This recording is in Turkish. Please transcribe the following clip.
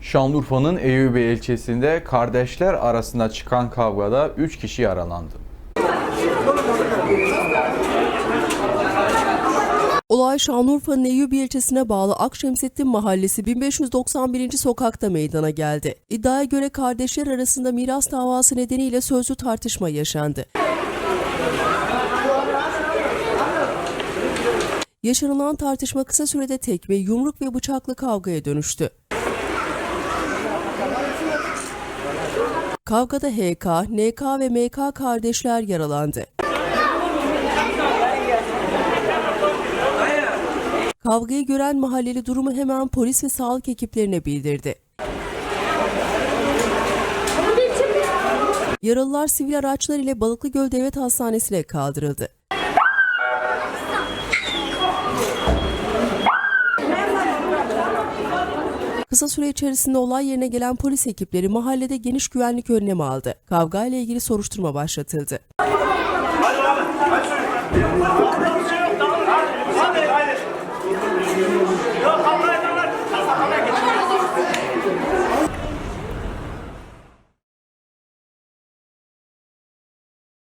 Şanlıurfa'nın Eyüpiye ilçesinde kardeşler arasında çıkan kavgada 3 kişi yaralandı. Olay Şanlıurfa'nın Eyyubi ilçesine bağlı Akşemsettin Mahallesi 1591. sokakta meydana geldi. İddiaya göre kardeşler arasında miras davası nedeniyle sözlü tartışma yaşandı. Yaşanılan tartışma kısa sürede tekme, yumruk ve bıçaklı kavgaya dönüştü. Kavgada HK, NK ve MK kardeşler yaralandı. Kavgayı gören mahalleli durumu hemen polis ve sağlık ekiplerine bildirdi. Yaralılar sivil araçlar ile Balıklıgöl Devlet Hastanesi'ne kaldırıldı. Kısa süre içerisinde olay yerine gelen polis ekipleri mahallede geniş güvenlik önlemi aldı. Kavga ile ilgili soruşturma başlatıldı.